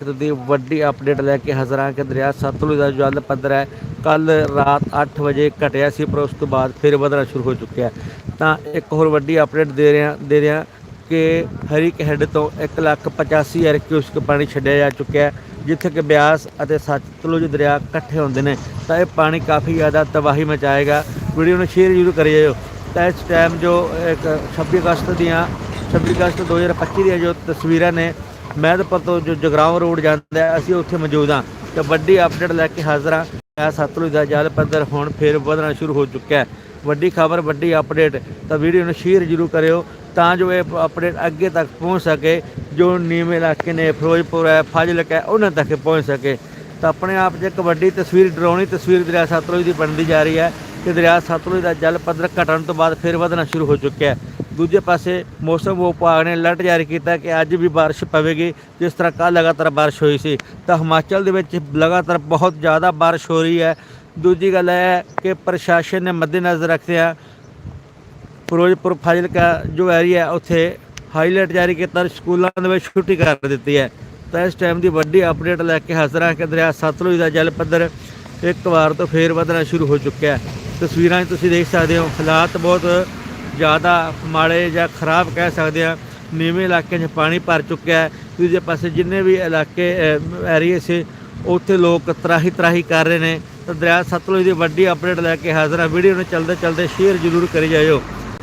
ਦੀ ਵੱਡੀ ਅਪਡੇਟ ਲੈ ਕੇ ਹਾਜ਼ਰ ਹਾਂ ਕਿ ਦਰਿਆ ਸਤਲੁਜ ਦਾ ਜਲ ਪੱਧਰ ਹੈ। ਕੱਲ ਰਾਤ 8 ਵਜੇ ਘਟਿਆ ਸੀ ਪਰ ਉਸ ਤੋਂ ਬਾਅਦ ਫਿਰ ਵਧਣਾ ਸ਼ੁਰੂ ਹੋ ਚੁੱਕਿਆ ਤਾਂ ਇੱਕ ਹੋਰ ਵੱਡੀ ਅਪਡੇਟ ਦੇ ਰਿਹਾ ਦੇ ਰਿਹਾ ਕਿ ਹਰੀਕ ਹੈੱਡ ਤੋਂ 185000 ਕਿਊਸਕ ਪਾਣੀ ਛੱਡਿਆ ਜਾ ਚੁੱਕਿਆ ਹੈ, ਜਿੱਥੇ ਕਿ ਬਿਆਸ ਅਤੇ ਸਤਲੁਜ ਦਰਿਆ ਇਕੱਠੇ ਹੁੰਦੇ ਨੇ। ਤਾਂ ਇਹ ਪਾਣੀ ਕਾਫੀ ਜ਼ਿਆਦਾ ਤਬਾਹੀ ਮਚਾਏਗਾ। ਵੀਡੀਓ ਨੂੰ ਸ਼ੇਅਰ ਜ਼ਰੂਰ ਕਰਿਓ ਤਾਂ ਇਸ ਟਾਈਮ ਜੋ ਇੱਕ 26 ਅਗਸਤ ਦੀਆਂ 26 ਅਗਸਤ 2025 ਦੀਆਂ ਜੋ ਤਸਵੀਰਾਂ ਨੇ ਮਹਿਦਪੁਰ ਤੋਂ ਜੋ ਜਗਰਾਉਂ ਰੋਡ ਜਾਂਦਾ ਹੈ ਅਸੀਂ ਉੱਥੇ ਮੌਜੂਦ ਹਾਂ। ਤੇ ਵੱਡੀ ਅਪਡੇਟ ਲੈ ਕੇ ਹਾਜ਼ਰ ਹਾਂ। ਇਹ ਸਤਲੁਜ ਦਾ ਜਲ ਪੱਧਰ ਹੁਣ ਫੇਰ ਵਧਣਾ ਸ਼ੁਰੂ ਹੋ ਚੁੱਕਿਆ ਹੈ। ਵੱਡੀ ਖਬਰ, ਵੱਡੀ ਅਪਡੇਟ ਤਾਂ ਵੀਡੀਓ ਨੂੰ ਸ਼ੇਅਰ ਜ਼ਰੂਰ ਕਰਿਓ, ਤਾਂ ਜੋ ਇਹ ਅਪਡੇਟ ਅੱਗੇ ਤੱਕ ਪਹੁੰਚ ਸਕੇ, ਜੋ ਨੀਵੇਂ ਇਲਾਕੇ ਨੇ, ਫਿਰੋਜ਼ਪੁਰ ਹੈ, ਫਾਜ਼ਿਲਕ ਹੈ, ਉਹਨਾਂ ਤੱਕ ਪਹੁੰਚ ਸਕੇ। ਤਾਂ ਆਪਣੇ ਆਪ 'ਚ ਇੱਕ ਵੱਡੀ ਤਸਵੀਰ, ਡਰਾਉਣੀ ਤਸਵੀਰ ਦਰਿਆ ਸਤਲੁਜ ਦੀ ਬਣਦੀ ਜਾ ਰਹੀ ਹੈ ਕਿ ਦਰਿਆ ਸਤਲੁਜ ਦਾ ਜਲ ਪੱਧਰ ਘਟਣ ਤੋਂ ਬਾਅਦ ਫਿਰ ਵਧਣਾ ਸ਼ੁਰੂ ਹੋ ਚੁੱਕਿਆ ਹੈ। ਦੂਜੇ ਪਾਸੇ ਮੌਸਮ ਵਿਭਾਗ ਨੇ ਅਲਰਟ ਜਾਰੀ ਕੀਤਾ ਕਿ ਅੱਜ ਵੀ ਬਾਰਿਸ਼ ਪਵੇਗੀ, ਜਿਸ ਤਰ੍ਹਾਂ ਕੱਲ੍ਹ ਲਗਾਤਾਰ ਬਾਰਿਸ਼ ਹੋਈ ਸੀ। ਤਾਂ ਹਿਮਾਚਲ ਦੇ ਵਿੱਚ ਲਗਾਤਾਰ ਬਹੁਤ ਜ਼ਿਆਦਾ ਬਾਰਿਸ਼ ਹੋ ਰਹੀ ਹੈ। ਦੂਜੀ ਗੱਲ ਇਹ ਹੈ ਕਿ ਪ੍ਰਸ਼ਾਸਨ ਨੇ ਮੱਦੇਨਜ਼ਰ ਰੱਖਦਿਆਂ ਫਿਰੋਜ਼ਪੁਰ ਫਾਜ਼ਿਲਕਾ ਜੋ ਏਰੀਆ ਹੈ, ਉੱਥੇ ਹਾਈਲਾਈਟ ਜਾਰੀ ਕੀਤਾ ਸਕੂਲਾਂ ਦੇ ਵਿੱਚ ਛੁੱਟੀ ਕਰ ਦਿੱਤੀ ਹੈ। ਤਾਂ ਇਸ ਟਾਈਮ ਦੀ ਵੱਡੀ ਅਪਡੇਟ ਲੈ ਕੇ ਹਾਜ਼ਰ ਹਾਂ ਕਿ ਦਰਿਆ ਸਤਲੁਜ ਦਾ ਜਲ ਪੱਧਰ ਇੱਕ ਵਾਰ ਤੋਂ ਫੇਰ ਵਧਣਾ ਸ਼ੁਰੂ ਹੋ ਚੁੱਕਿਆ ਹੈ। ਤਸਵੀਰਾਂ ਤੁਸੀਂ ਦੇਖ ਸਕਦੇ ਹੋ, ਹਾਲਾਤ ਬਹੁਤ ਜ਼ਿਆਦਾ ਮਾੜੇ ਜਾਂ ਖਰਾਬ ਕਹਿ ਸਕਦੇ ਆ ਨੀਵੇਂ ਇਲਾਕੇ 'ਚ ਪਾਣੀ ਭਰ ਚੁੱਕਿਆ ਹੈ। ਦੂਜੇ ਪਾਸੇ ਜਿੰਨੇ ਵੀ ਇਲਾਕੇ ਏਰੀਏ ਸੀ, ਉੱਥੇ ਲੋਕ ਤਰਾਹੀ ਤਰਾਹੀ ਕਰ ਰਹੇ ਨੇ। ਤਾਂ ਦਰਿਆ ਸਤਲੁਜ ਦੀ ਵੱਡੀ ਅਪਡੇਟ ਲੈ ਕੇ ਹਾਜ਼ਰ ਆ ਵੀਡੀਓ ਨੂੰ ਚੱਲਦੇ ਚਲਦੇ ਸ਼ੇਅਰ ਜ਼ਰੂਰ ਕਰੀ ਜਾਇਓ।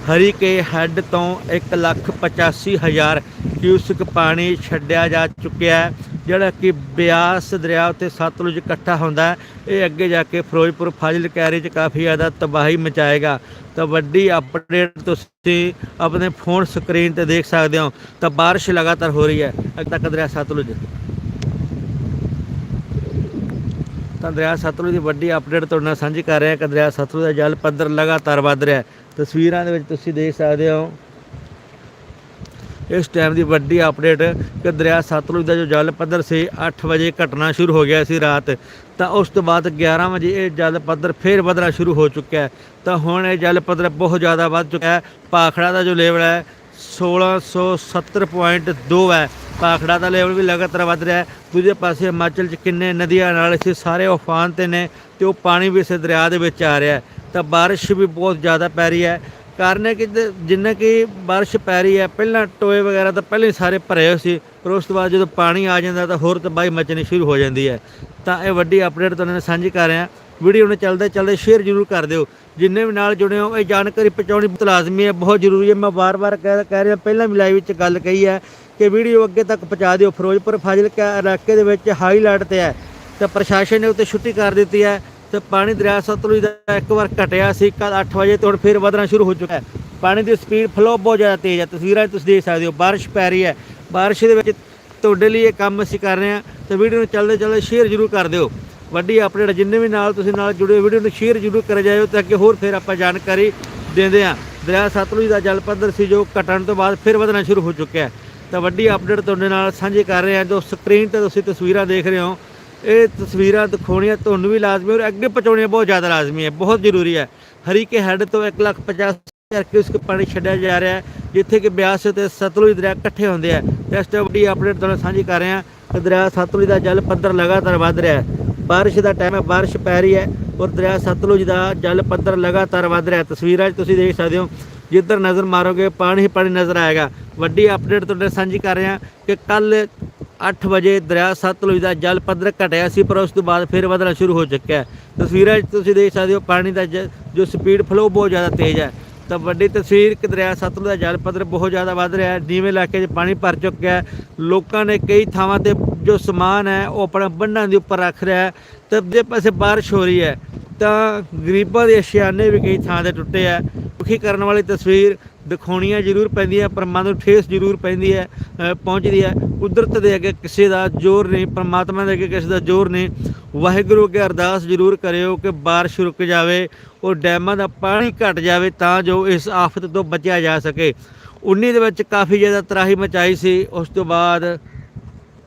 ਹਰੀਕੇ ਹੈੱਡ ਤੋਂ ਇੱਕ ਲੱਖ ਪਚਾਸੀ ਹਜ਼ਾਰ ਕਿਊਸਿਕ ਪਾਣੀ ਛੱਡਿਆ ਜਾ ਚੁੱਕਿਆ ਹੈ। ਜਿਹੜਾ ਕਿ ਬਿਆਸ ਦਰਿਆ ਉੱਤੇ ਸਤਲੁਜ ਇਕੱਠਾ ਹੁੰਦਾ ਇਹ ਅੱਗੇ ਜਾ ਕੇ ਫਿਰੋਜ਼ਪੁਰ ਫਾਜ਼ਿਲ ਕੈਰੀ 'ਚ ਕਾਫੀ ਜ਼ਿਆਦਾ ਤਬਾਹੀ ਮਚਾਏਗਾ। ਤਾਂ ਵੱਡੀ ਅਪਡੇਟ ਤੁਸੀਂ ਆਪਣੇ ਫੋਨ ਸਕਰੀਨ ਤੇ ਦੇਖ ਸਕਦੇ ਹੋ, ਤਾਂ ਬਾਰਿਸ਼ ਲਗਾਤਾਰ ਹੋ ਰਹੀ ਹੈ, ਅੱਜ ਤੱਕ ਦਰਿਆ ਸਤਲੁਜ। ਤਾਂ ਦਰਿਆ ਸਤਲੁਜ ਦੀ ਵੱਡੀ ਅਪਡੇਟ ਤੁਹਾਡੇ ਨਾਲ ਸਾਂਝੀ ਕਰ ਰਿਹਾ ਕਿ ਦਰਿਆ ਸਤਲੁਜ ਦਾ ਜਲ ਪੱਧਰ ਲਗਾਤਾਰ ਵੱਧ ਰਿਹਾ ਤਸਵੀਰਾਂ ਦੇ ਵਿੱਚ ਤੁਸੀਂ ਦੇਖ ਸਕਦੇ ਹੋ ਇਸ ਟਾਈਮ ਦੀ ਵੱਡੀ ਅਪਡੇਟ ਕਿ ਦਰਿਆ ਸਤਲੁਜ ਦਾ ਜੋ ਜਲ ਪੱਧਰ ਸੀ 8 ਵਜੇ ਘਟਣਾ ਸ਼ੁਰੂ ਹੋ ਗਿਆ ਸੀ ਰਾਤ। ਤਾਂ ਉਸ ਤੋਂ ਬਾਅਦ 11 ਵਜੇ ਇਹ ਜਲ ਪੱਧਰ ਫੇਰ ਵਧਣਾ ਸ਼ੁਰੂ ਹੋ ਚੁੱਕਿਆ ਹੈ। ਤਾਂ ਹੁਣ ਇਹ ਜਲ ਪੱਧਰ ਬਹੁਤ ਜ਼ਿਆਦਾ ਵੱਧ ਚੁੱਕਾ ਹੈ। ਪਾਖੜਾ ਦਾ ਜੋ ਲੈਵਲ ਹੈ 1670.2 ਹੈ। ਪਾਖੜਾ ਦਾ ਲੈਵਲ ਵੀ ਲਗਾਤਾਰ ਵੱਧ ਰਿਹਾ ਹੈ। ਦੂਜੇ ਪਾਸੇ ਹਿਮਾਚਲ 'ਚ ਕਿੰਨੇ ਨਦੀਆਂ ਨਾਲ ਸੀ ਸਾਰੇ ਉਫਾਨ ਤੇ ਨੇ ਤੇ ਉਹ ਪਾਣੀ ਵੀ ਇਸ ਦਰਿਆ ਦੇ ਵਿੱਚ ਆ ਰਿਹਾ ਹੈ। ਤਾਂ ਬਾਰਿਸ਼ ਵੀ ਬਹੁਤ ਜ਼ਿਆਦਾ ਪੈ ਰਹੀ ਹੈ। ਕਾਰਨ ਹੈ ਕਿ ਜ- ਜਿੰਨਾ ਕਿ ਬਾਰਿਸ਼ ਪੈ ਰਹੀ ਹੈ, ਪਹਿਲਾਂ ਟੋਏ ਵਗੈਰਾ ਤਾਂ ਪਹਿਲਾਂ ਹੀ ਸਾਰੇ ਭਰੇ ਹੋਏ ਸੀ, ਪਰ ਉਸ ਤੋਂ ਬਾਅਦ ਜਦੋਂ ਪਾਣੀ ਆ ਜਾਂਦਾ ਤਾਂ ਹੋਰ ਤਬਾਹੀ ਮਚਣੀ ਸ਼ੁਰੂ ਹੋ ਜਾਂਦੀ ਹੈ। ਤਾਂ ਇਹ ਵੱਡੀ ਅਪਡੇਟ ਤੁਹਾਨੂੰ ਨਾਲ ਸਾਂਝੀ ਕਰ ਰਿਹਾ। ਵੀਡੀਓ ਨੂੰ ਚੱਲਦੇ ਚੱਲਦੇ ਸ਼ੇਅਰ ਜ਼ਰੂਰ ਕਰ ਦਿਓ। ਜਿੰਨੇ ਵੀ ਨਾਲ ਜੁੜੇ ਹੋ, ਇਹ ਜਾਣਕਾਰੀ ਪਹੁੰਚਾਉਣੀ ਬਹੁਤ ਲਾਜ਼ਮੀ ਹੈ, ਬਹੁਤ ਜ਼ਰੂਰੀ ਹੈ। ਮੈਂ ਵਾਰ-ਵਾਰ ਕਹਿ ਕਹਿ ਰਿਹਾ, ਪਹਿਲਾਂ ਵੀ ਲਾਈਵ ਵਿੱਚ ਗੱਲ ਕਹੀ ਹੈ ਕਿ ਵੀਡੀਓ ਅੱਗੇ ਤੱਕ ਪਹੁੰਚਾ ਦਿਓ। ਫਿਰੋਜ਼ਪੁਰ ਫਾਜ਼ਿਲਕਾ ਇਲਾਕੇ ਦੇ ਵਿੱਚ ਹਾਈਲਾਈਟ ਤੇ ਹੈ। ਤਾਂ ਪ੍ਰਸ਼ਾਸਨ ਨੇ ਉੱਤੇ ਛੁੱਟੀ ਕਰ ਦਿੱਤੀ ਹੈ। ਤੇ ਪਾਣੀ ਦਰਿਆ ਸਤਲੁਜ ਦਾ ਇੱਕ ਵਾਰ ਘਟਿਆ ਸੀ ਕੱਲ 8 ਵਜੇ ਤੋਂ ਫਿਰ ਵਧਣਾ ਸ਼ੁਰੂ ਹੋ ਚੁੱਕਾ ਹੈ। ਪਾਣੀ ਦੀ ਸਪੀਡ ਫਲੋ ਬਹੁਤ ਜ਼ਿਆਦਾ ਤੇਜ਼ ਹੈ। ਤਸਵੀਰਾਂ 'ਚ ਤੁਸੀਂ ਦੇਖ ਸਕਦੇ ਹੋ ਬਾਰਿਸ਼ ਪੈ ਰਹੀ ਹੈ। ਬਾਰਿਸ਼ ਦੇ ਵਿੱਚ ਤੁਹਾਡੇ ਲਈ ਇਹ ਕੰਮ ਅਸੀਂ ਕਰ ਰਹੇ ਹਾਂ। ਤੇ ਵੀਡੀਓ ਨੂੰ ਚੱਲਦੇ ਚੱਲਦੇ ਸ਼ੇਅਰ ਜ਼ਰੂਰ ਕਰ ਦਿਓ। ਵੱਡੀ ਅਪਡੇਟ ਜਿੰਨੇ ਵੀ ਨਾਲ ਤੁਸੀਂ ਨਾਲ ਜੁੜੇ ਹੋ, ਵੀਡੀਓ ਨੂੰ ਸ਼ੇਅਰ ਜ਼ਰੂਰ ਕਰ ਜਾਇਓ ਤਾਂ ਕਿ ਹੋਰ ਫਿਰ ਆਪਾਂ ਜਾਣਕਾਰੀ ਦਿੰਦੇ ਹਾਂ। ਦਰਿਆ ਸਤਲੁਜ ਦਾ ਜਲ ਪੱਧਰ ਸੀ ਜੋ ਘਟਣ ਤੋਂ ਬਾਅਦ ਫਿਰ ਵਧਣਾ ਸ਼ੁਰੂ ਹੋ ਚੁੱਕਿਆ ਹੈ। ਤਾਂ ਵੱਡੀ ਅਪਡੇਟ ਤੁਹਾਡੇ ਨਾਲ ਸਾਂਝੀ ਕਰ ਰਹੇ ਹਾਂ। ਜੋ ਸਕਰੀਨ ਤੇ ਤੁਸੀਂ ਤਸਵੀਰਾਂ ਦੇਖ ਰਹੇ ਹੋ ਇਹ ਤਸਵੀਰਾਂ ਦਿਖਾਉਣੀਆਂ ਤੁਹਾਨੂੰ ਵੀ ਲਾਜ਼ਮੀ ਔਰ ਅੱਗੇ ਪਹੁੰਚਾਉਣੀਆਂ ਬਹੁਤ ਜ਼ਿਆਦਾ ਲਾਜ਼ਮੀ ਹੈ, ਬਹੁਤ ਜ਼ਰੂਰੀ ਹੈ। ਹਰੀਕੇ ਹੈੱਡ ਤੋਂ 150000 ਕਿਊਸਕ ਪਾਣੀ ਛੱਡਿਆ ਜਾ ਰਿਹਾ ਹੈ, ਜਿੱਥੇ ਕਿ ਬਿਆਸ ਤੇ ਸਤਲੁਜ ਦਰਿਆ ਇਕੱਠੇ ਹੁੰਦੇ ਆ। ਤੇ ਇਸ ਤੋਂ ਵੱਡੀ ਅਪਡੇਟ ਤੁਹਾਨੂੰ ਸਾਂਝੀ ਕਰ ਰਹੇ ਹਾਂ ਕਿ ਦਰਿਆ ਸਤਲੁਜ ਦਾ ਜਲ ਪੱਧਰ ਲਗਾਤਾਰ ਵੱਧ ਰਿਹਾ ਹੈ। ਬਾਰਿਸ਼ ਦਾ ਟਾਈਮ ਹੈ, ਬਾਰਿਸ਼ ਪੈ ਰਹੀ ਹੈ ਔਰ ਦਰਿਆ ਸਤਲੁਜ ਦਾ ਜਲ ਪੱਧਰ ਲਗਾਤਾਰ ਵੱਧ ਰਿਹਾ ਤਸਵੀਰਾਂ 'ਚ ਤੁਸੀਂ ਦੇਖ ਸਕਦੇ ਹੋ, ਜਿੱਧਰ ਨਜ਼ਰ ਮਾਰੋਗੇ, ਪਾਣੀ ਹੀ ਪਾਣੀ ਨਜ਼ਰ ਆਏਗਾ। ਵੱਡੀ ਅਪਡੇਟ ਤੁਹਾਡੇ ਸਾਂਝੀ ਕਰ ਰਹੇ ਹਾਂ ਕਿ ਕੱਲ 8 ਵਜੇ ਦਰਿਆ ਸਤਲੁਜ ਦਾ ਜਲ ਪੱਧਰ ਘਟਿਆ ਸੀ, ਪਰ ਉਸ ਤੋਂ ਬਾਅਦ ਫਿਰ ਵਧਣਾ ਸ਼ੁਰੂ ਹੋ ਚੁੱਕਿਆ ਹੈ। ਤਸਵੀਰਾਂ 'ਚ ਤੁਸੀਂ ਦੇਖ ਸਕਦੇ ਹੋ, ਪਾਣੀ ਦਾ ਜ- ਜੋ ਸਪੀਡ ਫਲੋ ਬਹੁਤ ਜ਼ਿਆਦਾ ਤੇਜ਼ ਹੈ। ਤਾਂ ਵੱਡੀ ਤਸਵੀਰ ਕਿ ਦਰਿਆ ਸਤਲੁਜ ਦਾ ਜਲ ਪੱਧਰ ਬਹੁਤ ਜ਼ਿਆਦਾ ਵੱਧ ਰਿਹਾ ਹੈ, ਨੀਵੇਂ ਇਲਾਕੇ 'ਚ ਪਾਣੀ ਭਰ ਚੁੱਕਿਆ ਹੈ। ਲੋਕਾਂ ਨੇ ਕਈ ਥਾਵਾਂ ਤੇ ਜੋ ਸਮਾਨ ਹੈ, ਉਹ ਆਪਣਾ ਬੰਨਾਂ ਦੇ ਉੱਪਰ ਰੱਖ ਰਿਹਾ ਹੈ। ਤੇ ਜੇ ਪਾਸੇ ਬਾਰਿਸ਼ ਹੋ ਰਹੀ ਹੈ, ਤਾਂ ਗਰੀਬਾਂ ਦੇ ਅਸ਼ਿਆਨੇ ਵੀ ਕਈ ਥਾਂ ਤੇ ਟੁੱਟੇ ਆ ਦੁਖੀ ਕਰਨ ਵਾਲੀ ਤਸਵੀਰ ਦਿਖਾਉਣੀਆਂ ਜ਼ਰੂਰ ਪੈਂਦੀਆਂ, ਪਰਮਾਤਮਾ ਨੂੰ ਠੇਸ ਜ਼ਰੂਰ ਪੈਂਦੀ ਹੈ ਪਹੁੰਚਦੀ ਹੈ। ਕੁਦਰਤ ਦੇ ਅੱਗੇ ਕਿਸੇ ਦਾ ਜ਼ੋਰ ਨਹੀਂ, ਪਰਮਾਤਮਾ ਦੇ ਅੱਗੇ ਕਿਸੇ ਦਾ ਜ਼ੋਰ ਨਹੀਂ। ਵਾਹਿਗੁਰੂ ਅੱਗੇ ਅਰਦਾਸ ਜ਼ਰੂਰ ਕਰਿਓ ਕਿ ਬਾਰਿਸ਼ ਰੁਕ ਜਾਵੇ, ਉਹ ਡੈਮਾਂ ਦਾ ਪਾਣੀ ਘਟ ਜਾਵੇ ਤਾਂ ਜੋ ਇਸ ਆਫਤ ਤੋਂ ਬਚਿਆ ਜਾ ਸਕੇ। 19 ਦੇ ਵਿੱਚ ਕਾਫੀ ਜ਼ਿਆਦਾ ਤਰਾਹੀ ਮਚਾਈ ਸੀ। ਉਸ ਤੋਂ ਬਾਅਦ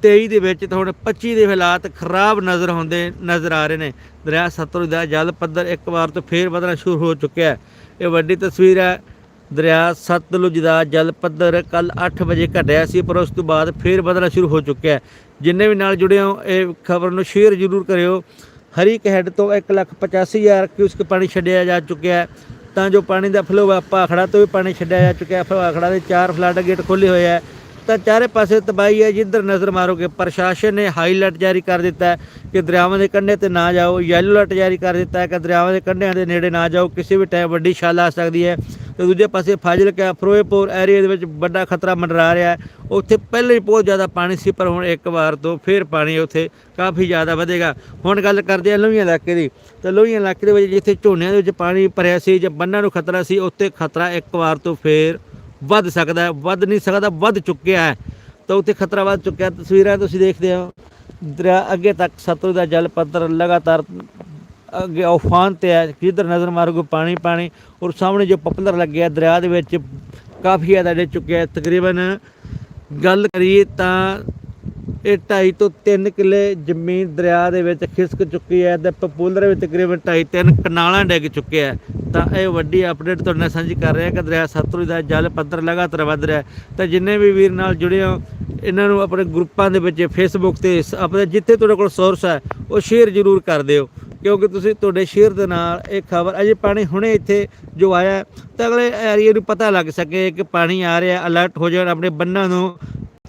23 ਦੇ ਵਿੱਚ ਤਾਂ ਹੁਣ 25 ਦੇ ਹਾਲਾਤ ਖਰਾਬ ਨਜ਼ਰ ਹੁੰਦੇ ਨਜ਼ਰ ਆ ਰਹੇ ਨੇ। ਦਰਿਆ ਸਤਲੁਜ ਦਾ ਜਲ ਪੱਧਰ ਇੱਕ ਵਾਰ ਤੋਂ ਫੇਰ ਵਧਣਾ ਸ਼ੁਰੂ ਹੋ ਚੁੱਕਿਆ ਹੈ। ਇਹ ਵੱਡੀ ਤਸਵੀਰ ਹੈ। ਦਰਿਆ ਸਤਲੁਜ ਦਾ ਜਲ ਪੱਧਰ ਕੱਲ 8 ਵਜੇ ਘਟਿਆ ਸੀ, ਪਰ ਉਸ ਤੋਂ ਬਾਅਦ ਫੇਰ ਵਧਣਾ ਸ਼ੁਰੂ ਹੋ ਚੁੱਕਿਆ ਹੈ। ਜਿੰਨੇ ਵੀ ਨਾਲ ਜੁੜੇ ਹੋ, ਇਹ ਖਬਰ ਨੂੰ ਸ਼ੇਅਰ ਜ਼ਰੂਰ ਕਰਿਓ। ਹਰੀਕ ਹੈੱਡ ਤੋਂ 185000 ਕਿਊਸਕ ਪਾਣੀ ਛੱਡਿਆ ਜਾ ਚੁੱਕਿਆ ਹੈ। ਤਾਂ ਜੋ ਪਾਣੀ ਦਾ ਫਲੋ ਹੈ ਭਾਖੜਾ ਤੋਂ ਵੀ ਪਾਣੀ ਛੱਡਿਆ ਜਾ ਚੁੱਕਿਆ ਹੈ। ਭਾਖੜਾ ਦੇ ਚਾਰ ਫਲੱਡ ਗੇਟ ਖੋਲੇ ਹੋਏ ਹੈ। ਤਾਂ ਚਾਰੇ ਪਾਸੇ ਤਬਾਹੀ ਹੈ ਜਿੱਧਰ ਨਜ਼ਰ ਮਾਰੋਗੇ ਪ੍ਰਸ਼ਾਸਨ ਨੇ ਹਾਈ ਅਲਰਟ ਜਾਰੀ ਕਰ ਦਿੱਤਾ ਹੈ ਕਿ ਦਰਿਆਵਾਂ ਦੇ ਕੰਢੇ ਤੇ ਨਾ ਜਾਓ ਯੈਲੋ ਅਲਰਟ ਜਾਰੀ ਕਰ ਦਿੱਤਾ ਹੈ ਕਿ ਦਰਿਆਵਾਂ ਦੇ ਕੰਢਿਆਂ ਦੇ ਨੇੜੇ ਨਾ ਜਾਓ, ਕਿਸੇ ਵੀ ਟਾਈਮ ਵੱਡੀ ਛਾਲ ਆ ਸਕਦੀ ਹੈ। ਤੇ ਦੂਜੇ ਪਾਸੇ ਫਾਜ਼ਿਲਕਾ, ਫਿਰੋਜ਼ਪੁਰ ਏਰੀਆ ਦੇ ਵਿੱਚ ਵੱਡਾ ਖਤਰਾ ਮੰਡਰਾ ਰਿਹਾ ਹੈ। ਉੱਥੇ ਪਹਿਲੇ ਹੀ ਬਹੁਤ ਜ਼ਿਆਦਾ ਪਾਣੀ ਸੀ, ਪਰ ਹੁਣ ਇੱਕ ਵਾਰ ਤੋਂ ਫੇਰ ਪਾਣੀ ਉੱਥੇ ਕਾਫੀ ਜ਼ਿਆਦਾ ਵਧੇਗਾ। ਹੁਣ ਗੱਲ ਕਰਦੇ ਹਾਂ ਲੋਹੀਆਂ ਇਲਾਕੇ ਦੀ। ਤਾਂ ਲੋਹੀਆਂ ਇਲਾਕੇ ਦੇ ਵਿੱਚ ਜਿੱਥੇ ਝੋਨਿਆਂ ਦੇ ਵਿੱਚ ਪਾਣੀ ਭਰਿਆ ਸੀ ਜਾਂ ਬੰਨਾਂ ਨੂੰ ਖਤਰਾ ਸੀ, ਉੱਥੇ ਖਤਰਾ ਇੱਕ ਵਾਰ ਤੋਂ ਫੇਰ ਵੱਧ ਸਕਦਾ ਹੈ, ਵੱਧ ਨਹੀਂ ਸਕਦਾ, ਵੱਧ ਚੁੱਕਿਆ ਹੈ। ਤਾਂ ਉੱਥੇ ਖਤਰਾ ਵੱਧ ਚੁੱਕਿਆ ਤਸਵੀਰਾਂ ਤੁਸੀਂ ਦੇਖਦੇ ਹੋ। ਦਰਿਆ ਅੱਗੇ ਤੱਕ ਸਤਲੁਜ ਦਾ ਜਲ ਪੱਧਰ ਲਗਾਤਾਰ ਅੱਗੇ ਉਫਾਨ ਤੇ ਹੈ। ਜਿੱਧਰ ਨਜ਼ਰ ਮਾਰੋਗੇ? ਪਾਣੀ ਪਾਣੀ। ਔਰ ਸਾਹਮਣੇ ਜੋ ਪਪਲਰ ਲੱਗਿਆ ਦਰਿਆ ਦੇ ਵਿੱਚ, ਕਾਫੀ ਜ਼ਿਆਦਾ ਡੇ ਚੁੱਕਿਆ ਤਕਰੀਬਨ ਗੱਲ ਕਰੀਏ ਤਾਂ ਇਹ 2.5 ਤੋਂ 3 ਕਿੱਲੇ ਜ਼ਮੀਨ ਦਰਿਆ ਦੇ ਵਿੱਚ ਖਿਸਕ ਚੁੱਕੀ ਹੈ ਤੇ ਪਪੂਲਰ ਵਿੱਚ ਤਕਰੀਬਨ 2.5 3 ਕਨਾਲਾਂ ਡਿੱਗ ਚੁੱਕੇ ਹੈ। ਤਾਂ ਇਹ ਵੱਡੀ ਅਪਡੇਟ ਤੁਹਾਡੇ ਨਾਲ ਸਾਂਝੀ ਕਰ ਰਿਹਾ ਕਿ ਦਰਿਆ ਸਤਲੁਜ ਦਾ ਜਲ ਪੱਧਰ ਲਗਾਤਾਰ ਵੱਧ ਰਿਹਾ ਹੈ। ਤਾਂ ਜਿੰਨੇ ਵੀ ਵੀਰ ਨਾਲ ਜੁੜੇ ਹੋ, ਇਹਨਾਂ ਨੂੰ ਆਪਣੇ ਗਰੁੱਪਾਂ ਦੇ ਵਿੱਚ ਫੇਸਬੁੱਕ ਤੇ ਸ- ਆਪਣੇ ਜਿੱਥੇ ਤੁਹਾਡੇ ਕੋਲ ਸੋਰਸ ਹੈ, ਉਹ ਸ਼ੇਅਰ ਜ਼ਰੂਰ ਕਰ ਦਿਓ। ਕਿਉਂਕਿ ਤੁਸੀਂ ਤੁਹਾਡੇ ਸ਼ੇਅਰ ਦੇ ਨਾਲ ਇਹ ਖਬਰ, ਅਜੇ ਪਾਣੀ ਹੁਣੇ ਇੱਥੇ ਜੋ ਆਇਆ ਤਾਂ ਅਗਲੇ ਏਰੀਏ ਨੂੰ ਪਤਾ ਲੱਗ ਸਕੇ ਕਿ ਪਾਣੀ ਆ ਰਿਹਾ ਅਲਰਟ ਹੋ ਜਾਣ ਆਪਣੇ ਬੰਨਾਂ ਨੂੰ।